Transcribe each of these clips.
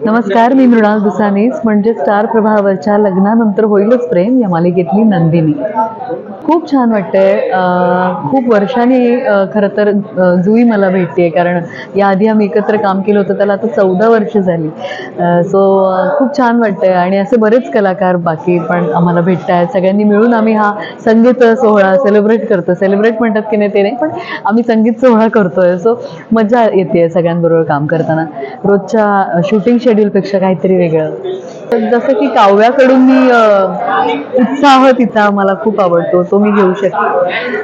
नमस्कार मी मृणाल दुसानीस म्हणजे स्टार प्रभावरच्या लग्नानंतर होईलच प्रेम या मालिकेतली नंदिनी. खूप छान वाटतंय. खूप वर्षांनी खरं तर जुई मला भेटते कारण याआधी आम्ही एकत्र काम केलं होतं त्याला आता चौदा वर्ष झाली. सो खूप छान वाटतंय. आणि असे बरेच कलाकार बाकी पण आम्हाला भेटत आहेत सगळ्यांनी मिळून आम्ही हा संगीत सोहळा सेलिब्रेट करतो सेलिब्रेट म्हणतात की नाही ते नाही पण आम्ही संगीत सोहळा करतोय. सो मजा येते सगळ्यांबरोबर काम करताना. रोजच्या शूटिंग शेड्यूलपेक्षा काहीतरी वेगळं. तर जसं की काव्याकडून मी उत्साह तिचा मला खूप आवडतो तो मी घेऊ शकते.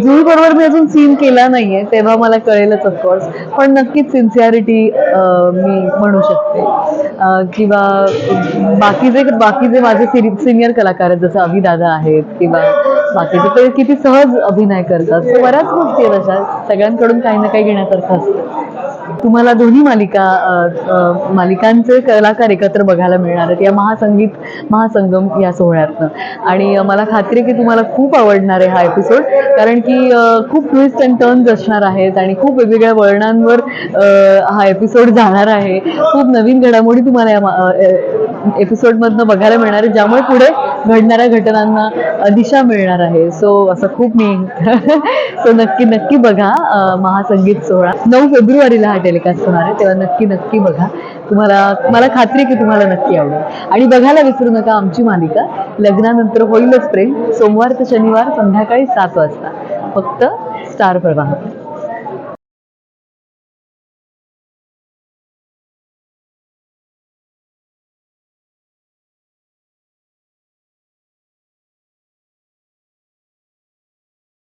जुई बरोबर मी अजून सीन केला नाहीये तेव्हा मला कळेलच ऑफकोर्स पण नक्कीच सिन्सिअरिटी मी म्हणू शकते. अं, किंवा बाकीचे बाकीचे माझे सिनियर कलाकार आहेत जसं अभिदादा आहेत किंवा बाकीचे ते किती सहज अभिनय करतात So बऱ्याच गोष्टी आहेत अशा सगळ्यांकडून काही ना काही घेण्यासारखं असतं. तुम्हाला दोन्ही मालिका मालिकांचे कलाकार एकत्र बघायला मिळणार आहेत. या महासंगीत महासंगम या सोहळ्यातनं. आणि मला खात्री आहे की तुम्हाला खूप आवडणार आहे हा एपिसोड कारण की खूप ट्विस्ट अँड टर्न्स असणार आहेत आणि खूप वेगवेगळ्या वळणांवर हा एपिसोड जाणार आहे. खूप नवीन घडामोडी तुम्हाला या एपिसोडमधनं बघायला मिळणार आहे ज्यामुळे पुढे घडणाऱ्या घटनांना दिशा मिळणार आहे. सो असं खूप मी सो नक्की नक्की बघा महासंगीत सोहळा. नऊ फेब्रुवारीला हा टेलिकास्ट होणार आहे तेव्हा नक्की नक्की बघा. तुम्हाला मला खात्री की तुम्हाला नक्की आवडेल. आणि बघायला विसरू नका आमची मालिका. लग्नानंतर होईलच प्रेम. सोमवार ते शनिवार संध्याकाळी सात वाजता. फक्त स्टार प्रवाह.